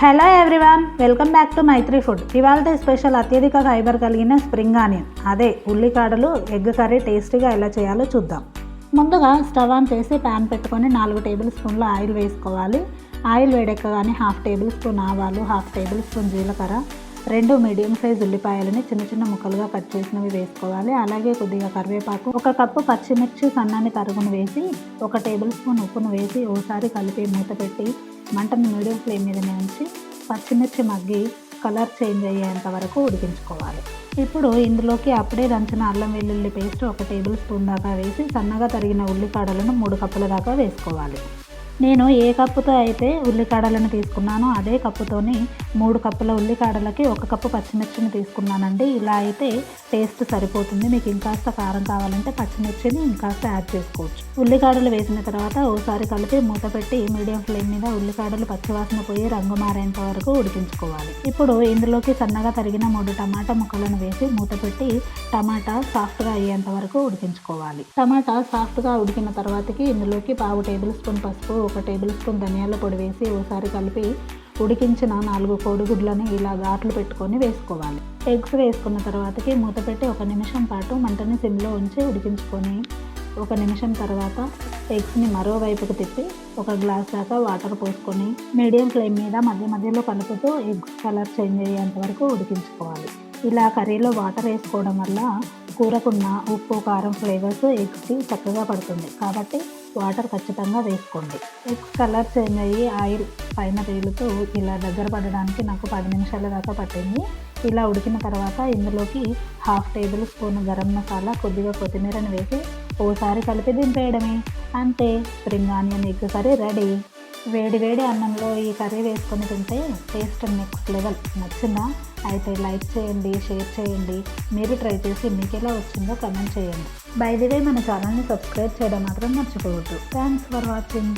Hello everyone welcome back to Maithri food ఇవాళ special అత్యధిక fibre కలిగిన స్ప్రింగ్ ఆనియన్ అదే ఉల్లికాడలు ఎగ్ కర్రీ టేస్టీగా ఎలా చేయాలో చూద్దాం. ముందుగా స్టవ్ ఆన్ చేసి ప్యాన్ పెట్టుకొని నాలుగు టేబుల్ స్పూన్ల ఆయిల్ వేసుకోవాలి. ఆయిల్ వేడెక్కగానే హాఫ్ టేబుల్ స్పూన్ ఆవాలు హాఫ్ టేబుల్ స్పూన్ జీలకర్ర రెండు మీడియం సైజ్ ఉల్లిపాయలని చిన్న చిన్న ముక్కలుగా కట్ చేసినవి వేసుకోవాలి. అలాగే కొద్దిగా కరివేపాకు ఒక కప్పు పచ్చిమిర్చి సన్నాన్ని తరుగును వేసి ఒక టేబుల్ స్పూన్ ఉప్పును వేసి ఓసారి కలిపి మూత పెట్టి మంటను మీడియం ఫ్లేమ్ మీదనే ఉంచి పచ్చిమిర్చి మగ్గి కలర్ చేంజ్ అయ్యేంత వరకు ఉడికించుకోవాలి. ఇప్పుడు ఇందులోకి అప్పుడే దంచిన అల్లం వెల్లుల్లి పేస్ట్ ఒక టేబుల్ స్పూన్ దాకా వేసి సన్నగా తరిగిన ఉల్లికాడలను మూడు కప్పుల దాకా వేసుకోవాలి. నేను ఏ కప్పుతో అయితే ఉల్లికాడలను తీసుకున్నానో అదే కప్పుతోని మూడు కప్పుల ఉల్లికాడలకి ఒక కప్పు పచ్చిమిర్చిని తీసుకున్నానండి. ఇలా అయితే టేస్ట్ సరిపోతుంది. మీకు ఇంకాస్త కారం కావాలంటే పచ్చిమిర్చిని ఇంకాస్త యాడ్ చేసుకోవచ్చు. ఉల్లికాడలు వేసిన తర్వాత ఓసారి కలిపి మూత పెట్టి మీడియం ఫ్లేమ్ మీద ఉల్లికాడలు పచ్చివాసన పోయి రంగు మారేంత వరకు ఉడికించుకోవాలి. ఇప్పుడు ఇందులోకి సన్నగా తరిగిన మూడు టమాటా ముక్కలను వేసి మూత పెట్టి టమాటా సాఫ్ట్గా అయ్యేంత వరకు ఉడికించుకోవాలి. టమాటా సాఫ్ట్గా ఉడికిన తర్వాతకి ఇందులోకి పావు టేబుల్ స్పూన్ పసుపు ఒక టేబుల్ స్పూన్ ధనియాల పొడి వేసి ఓసారి కలిపి ఉడికించిన నాలుగు కోడిగుడ్లని ఇలా ఘాట్లు పెట్టుకొని వేసుకోవాలి. ఎగ్స్ వేసుకున్న తర్వాతకి మూత పెట్టి ఒక నిమిషం పాటు మంటని సిమ్లో ఉంచి ఉడికించుకొని ఒక నిమిషం తర్వాత ఎగ్స్ని మరోవైపుకు తిప్పి ఒక గ్లాస్ దాకా వాటర్ పోసుకొని మీడియం ఫ్లేమ్ మీద మధ్య మధ్యలో కలుపుతూ ఎగ్స్ కలర్ చేంజ్ అయ్యేంత వరకు ఉడికించుకోవాలి. ఇలా కర్రీలో వాటర్ వేసుకోవడం వల్ల కూరకున్న ఉప్పు కారం ఫ్లేవర్స్ ఎగ్స్కి చక్కగా పడుతుంది. కాబట్టి వాటర్ ఖచ్చితంగా వేసుకోండి. ఎగ్స్ కలర్ చేంజ్ అయ్యి ఆయిల్ పైన తేలుతూ ఇలా దగ్గర పడడానికి నాకు పది నిమిషాల దాకా పట్టింది. ఇలా ఉడికిన తర్వాత ఇందులోకి half tablespoon garam masala కొద్దిగా కొత్తిమీరని వేసి ఓసారి కలిపి దింపేయడమే. అంతే spring onion egg curry ready. వేడి వేడి అన్నంలో ఈ కర్రీ వేసుకొని తింటే టేస్ట్ నెక్స్ట్ లెవెల్. నచ్చిందా? అయితే లైక్ చేయండి షేర్ చేయండి. మీరు ట్రై చేసి మీకు ఎలా వచ్చిందో కమెంట్ చేయండి. బై ది వే మన ఛానల్ని సబ్స్క్రైబ్ చేయడం మాత్రం మర్చిపోవద్దు. Thanks for watching